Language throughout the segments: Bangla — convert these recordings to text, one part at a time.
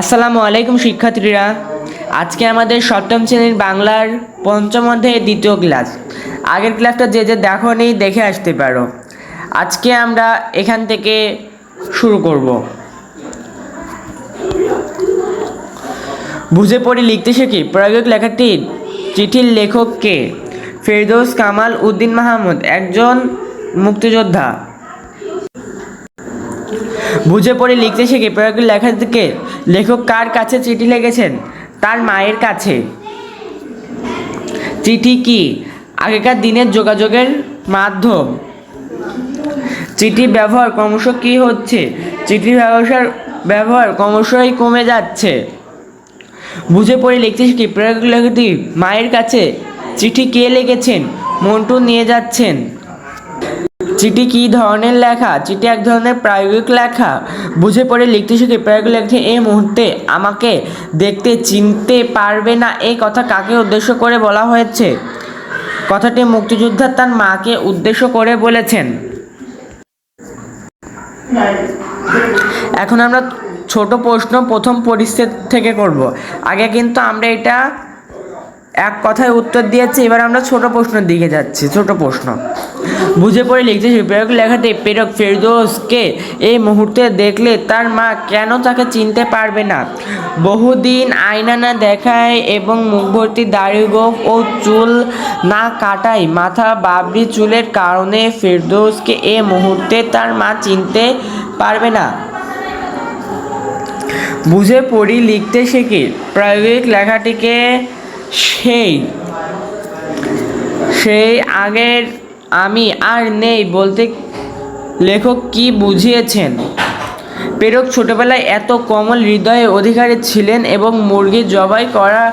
আসসালামু আলাইকুম শিক্ষার্থীরা। আজকে আমাদের সপ্তম শ্রেণির বাংলার পঞ্চম অধ্যায়ের দ্বিতীয় ক্লাস। আগের ক্লাসটা যে যে দেখো নেই দেখে আসতে পারো। আজকে আমরা এখান থেকে শুরু করব। বুঝে পড়ে লিখতে শিখি, প্রয়োগিক লেখাটির চিঠির লেখক কে? ফেরদৌস কামাল উদ্দিন মাহমুদ, একজন মুক্তিযোদ্ধা। বুঝে পড়ে লিখতে শিখে প্রয়োগের লেখা থেকে লেখক কার কাছে চিঠি লিখেছেন? তার মায়ের কাছে। চিঠি কি? আগেকার দিনের যোগাযোগের মাধ্যম। চিঠি ব্যবহার ক্রমশ কি হচ্ছে? চিঠি ব্যবসার ব্যবহার ক্রমশই কমে যাচ্ছে। বুঝে পড়ে লিখতে শিখি প্রয়োগ লেখাটি মায়ের কাছে। চিঠি কে লিখেছেন? মন্টু নিয়ে যাচ্ছেন। চিঠি কী ধরনের লেখা? চিঠি এক ধরনের প্রায়োগিক লেখা। বুঝে পড়ে লিখতে শিখে প্রায়োগিক লেখা এই মুহূর্তে আমাকে দেখতে চিনতে পারবে না। এই কথা কাকে উদ্দেশ্য করে বলা হয়েছে? কথাটি মুক্তিযোদ্ধা তার মাকে উদ্দেশ্য করে বলেছেন। এখন আমরা ছোট প্রশ্ন প্রথম পরিচ্ছেদ থেকে করব। আগে কিন্তু আমরা এটা এক কথায় উত্তর দিয়েছি, এবার আমরা ছোট প্রশ্নের দিকে যাচ্ছি, ছোট প্রশ্ন। বুঝে পড়ে লিখতেছি প্রেরক লেখাতে প্রেরক ফেরদৌসকে এই মুহূর্তে দেখলে তার মা কেন তাকে চিনতে পারবে না? বহুদিন আয়না না দেখায় এবং মুখ ভর্তি দাড়ি গোফ ও চুল না কাটায়, মাথা বাবরি চুলের কারণে ফেরদৌসকে এই মুহূর্তে তার মা চিনতে পারবে না। বুঝে পড়ি লিখতে শিখি প্রায়োগিক লেখাটিকে সেই সেই আগের আমি আর নেই বলতে লেখক কি বুঝিয়েছেন? প্রেরক ছোটবেলায় এত কোমল হৃদয়ে অধিকারী ছিলেন এবং মুরগি জবাই করা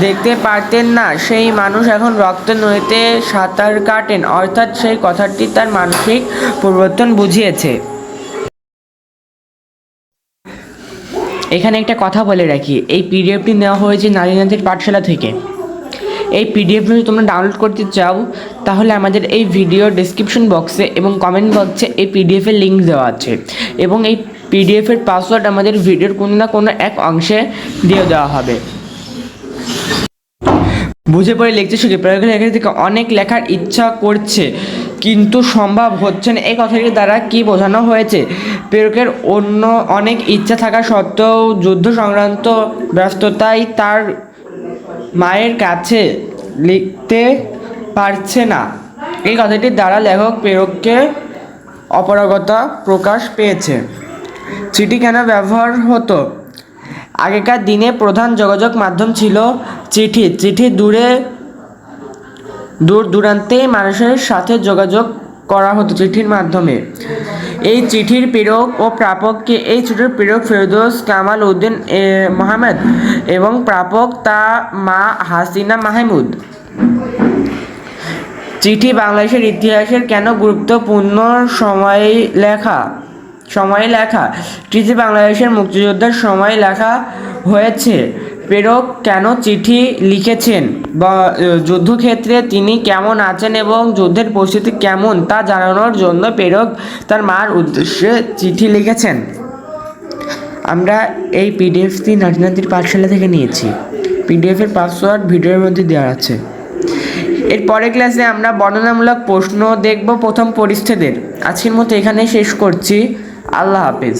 দেখতে পারতেন না। সেই মানুষ এখন রক্ত নদীতে সাঁতার কাটেন, অর্থাৎ সেই কথাটি তার মানসিক পরিবর্তন বুঝিয়েছে। এখানে একটা কথা বলে রাখি, এই পিডিএফটি নেওয়া হয়েছে নারী নারীদের পাঠশালা থেকে। এই পিডিএফ যদি তোমরা ডাউনলোড করতে চাও, তাহলে আমাদের এই ভিডিও ডিসক্রিপশন বক্সে এবং কমেন্ট বক্সে এই পিডিএফের লিঙ্ক দেওয়া আছে। এবং এই পিডিএফের পাসওয়ার্ড আমাদের ভিডিওর কোনো না কোনো এক অংশে দিয়ে দেওয়া হবে। বুঝে পড়ে লিখতে শিখে প্রয়োগের লেখা থেকে অনেক লেখার ইচ্ছা করছে। কিন্তু সম্ভব হচ্ছে না। এই কথাটির দ্বারা কি বোঝানো হয়েছে? প্রেরকের অন্য অনেক ইচ্ছা থাকা সত্ত্বেও যুদ্ধ সংক্রান্ত ব্যস্ততায় তার মায়ের কাছে লিখতে পারছে না। এই কথাটির দ্বারা লেখক প্রেরককে অপারগতা প্রকাশ পেয়েছে। চিঠি কেন ব্যবহার হতো? আগেকার দিনে প্রধান যোগাযোগ মাধ্যম ছিল চিঠি। চিঠি দূরে দূর দূরান্তে মানুষের সাথে যোগাযোগ করা হতো চিঠির মাধ্যমে। এই চিঠির প্রেরক ও প্রাপককে, এই চিঠির প্রেরক ফেরদৌস কামাল উদ্দিন মোহাম্মদ এবং প্রাপক তা মা হাসিনা মাহমুদ। চিঠি বাংলাদেশের ইতিহাসের কেন গুরুত্বপূর্ণ সময় লেখা? সময়ে লেখা। চিঠি বাংলাদেশের মুক্তিযোদ্ধার সময় লেখা হয়েছে। প্রেরক কেন চিঠি লিখেছেন? বা যুদ্ধক্ষেত্রে তিনি কেমন আছেন এবং যুদ্ধের পরিস্থিতি কেমন তা জানানোর জন্য প্রেরক তার মার উদ্দেশ্যে চিঠি লিখেছেন। আমরা এই পিডিএফটি নাটিনাতির পাঠশালা থেকে নিয়েছি। পিডিএফের পাসওয়ার্ড ভিডিওর মধ্যে দেওয়া আছে। এর পরের ক্লাসে আমরা বর্ণনামূলক প্রশ্ন দেখব প্রথম পরিচ্ছেদের। আজকের মতো এখানে শেষ করছি। আল্লাহ হাফেজ।